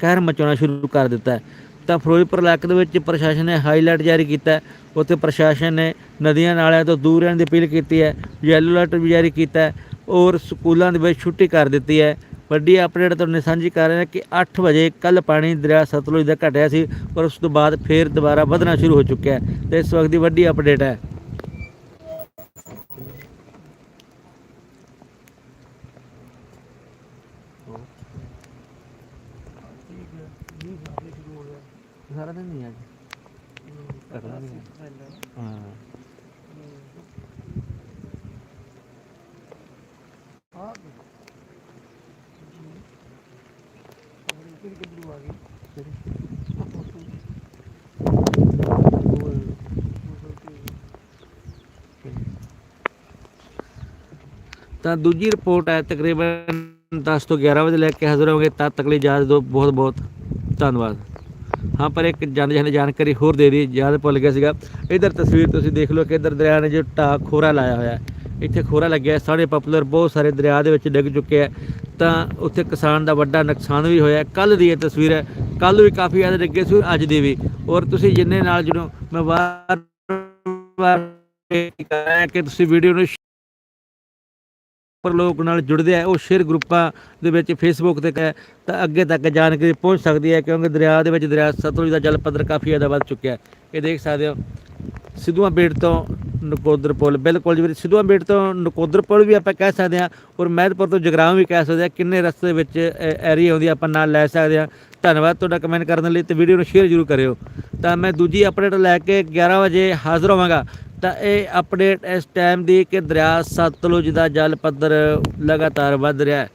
ਕਹਿਰ ਮਚਾਉਣਾ ਸ਼ੁਰੂ ਕਰ ਦਿੱਤਾ ਤਾਂ ਫਿਰੋਜ਼ਪੁਰ ਇਲਾਕੇ ਦੇ ਵਿੱਚ ਪ੍ਰਸ਼ਾਸਨ ਨੇ ਹਾਈਲਾਈਟ ਜਾਰੀ ਕੀਤਾ ਉੱਥੇ ਪ੍ਰਸ਼ਾਸਨ ਨੇ ਨਦੀਆਂ ਨਾਲਿਆਂ ਤੋਂ ਦੂਰ ਰਹਿਣ ਦੀ ਅਪੀਲ ਕੀਤੀ ਹੈ। ਯੈਲੋ ਅਲਰਟ ਵੀ ਜਾਰੀ ਕੀਤਾ ਔਰ ਸਕੂਲਾਂ ਦੇ ਵਿੱਚ ਛੁੱਟੀ ਕਰ ਦਿੱਤੀ ਹੈ। ਵੱਡੀ ਅਪਡੇਟ ਤੁਹਾਨੂੰ ਸਾਂਝੀ ਕਰ ਰਹੇ ਹਾਂ ਕਿ 8 ਵਜੇ ਕੱਲ ਪਾਣੀ ਦਰਿਆ ਸਤਲੁਜ ਦਾ ਘਟਿਆ ਸੀ, ਪਰ ਉਸ ਤੋਂ ਬਾਅਦ ਫੇਰ ਦੁਬਾਰਾ ਵਧਣਾ ਸ਼ੁਰੂ ਹੋ ਚੁੱਕਿਆ ਹੈ। ਤੇ ਇਸ ਵਕਤ ਦੀ ਵੱਡੀ ਅਪਡੇਟ ਹੈ। ਸਾਰਾ ਦਿਨ ਨਹੀਂ ਅੱਜ? ਕਰਨਾ ਨਹੀਂ ਹਾਂ। ਤਾਂ। ਦੂਜੀ ਰਿਪੋਰਟ ਹੈ ਤਕਰੀਬਨ 10 ਤੋਂ 11 ਵਜੇ ਲੈ ਕੇ ਹਾਜ਼ਰ ਹੋਵਾਂਗੇ ਤਦ ਤੱਕ ਲਈ ਇਜਾਜ਼ਤ ਦਿਓ। ਬਹੁਤ ਬਹੁਤ ਧੰਨਵਾਦ। ਹਾਂ, ਪਰ ਇੱਕ ਜਾਂਦੇ ਜਾਣ ਜਾਣਕਾਰੀ ਹੋਰ ਦੇ ਦੀ ਯਾਦ ਭੁੱਲ ਗਿਆ ਸੀਗਾ। ਇਧਰ ਤਸਵੀਰ ਤੁਸੀਂ ਦੇਖ ਲਓ ਕਿ ਇਧਰ ਦਰਿਆ ਨੇ ਜੋ ਢਾਹ ਖੋਰਾ ਲਾਇਆ ਹੋਇਆ ਇੱਥੇ ਖੋਰਾ ਲੱਗਿਆ ਸਾਰੇ ਪਪੂਲਰ ਬਹੁਤ ਸਾਰੇ ਦਰਿਆ ਦੇ ਵਿੱਚ ਡਿੱਗ ਚੁੱਕੇ ਹੈ। ਤਾਂ ਉੱਥੇ ਕਿਸਾਨ ਦਾ ਵੱਡਾ ਨੁਕਸਾਨ ਵੀ ਹੋਇਆ ਕੱਲ ਦੀ ਇਹ ਤਸਵੀਰ ਹੈ ਕੱਲ ਵੀ ਕਾਫੀ ਜ਼ਿਆਦਾ ਡਿੱਗੇ ਸੀ ਅੱਜ ਦੀ ਵੀ। ਔਰ ਤੁਸੀਂ ਜਿੰਨੇ ਨਾਲ ਜਦੋਂ ਮੈਂ ਵਾਰ ਵਾਰ ਇਹ ਕਿ ਤੁਸੀਂ ਵੀਡੀਓ ਨੂੰ ਪਰ ਲੋਕ ਨਾਲ ਜੁੜਦੇ ਆ, ਉਹ ਸ਼ੇਅਰ ਗਰੁੱਪਾਂ ਦੇ ਵਿੱਚ ਫੇਸਬੁੱਕ ਤੇ ਹੈ ਤਾਂ ਅੱਗੇ ਤੱਕ ਜਾਣਕਾਰੀ ਪਹੁੰਚ ਸਕਦੀ ਹੈ, ਕਿਉਂਕਿ ਦਰਿਆ ਦੇ ਵਿੱਚ ਦਰਿਆ ਸਤਲੁਜ ਦਾ ਜਲ ਪੱਧਰ ਕਾਫੀ ਜ਼ਿਆਦਾ ਵੱਧ ਚੁੱਕਿਆ ਇਹ ਦੇਖ ਸਕਦੇ ਹੋ ਸਿੱਧੂਆਂ ਬੇਟ ਤੋਂ ਨਕੋਦਰ ਪੁਲ ਬਿਲਕੁਲ ਜਿਵੇਂ ਸਿੱਧੂਆਂ ਬੇਟ ਤੋਂ ਨਕੋਦਰ ਪੁਲ ਵੀ ਆਪਾਂ ਕਹਿ ਸਕਦੇ ਹਾਂ, ਔਰ ਮਹਿਦਪੁਰ ਤੋਂ ਜਗਰਾਉਂ ਵੀ ਕਹਿ ਸਕਦੇ ਹਾਂ, ਕਿੰਨੇ ਰਸਤੇ ਦੇ ਵਿੱਚ ਐਰੀ ਆਉਂਦੀ ਆਪਾਂ ਨਾਲ ਲੈ ਸਕਦੇ ਹਾਂ। ਧੰਨਵਾਦ ਤੁਹਾਡਾ ਕਮੈਂਟ ਕਰਨ ਲਈ, ਤੇ ਵੀਡੀਓ ਨੂੰ ਸ਼ੇਅਰ ਜ਼ਰੂਰ ਕਰਿਓ। ਤਾਂ ਮੈਂ ਦੂਜੀ ਅਪਡੇਟ ਲੈ ਕੇ 11 ਵਜੇ ਹਾਜ਼ਰ ਹੋਵਾਂਗਾ। ਤਾਂ ਇਹ ਅਪਡੇਟ ਇਸ ਟਾਈਮ ਦੀ ਕਿ ਦਰਿਆ ਸਤਲੁਜ ਦਾ ਜਲ ਪੱਧਰ ਲਗਾਤਾਰ ਵੱਧ ਰਿਹਾ ਹੈ।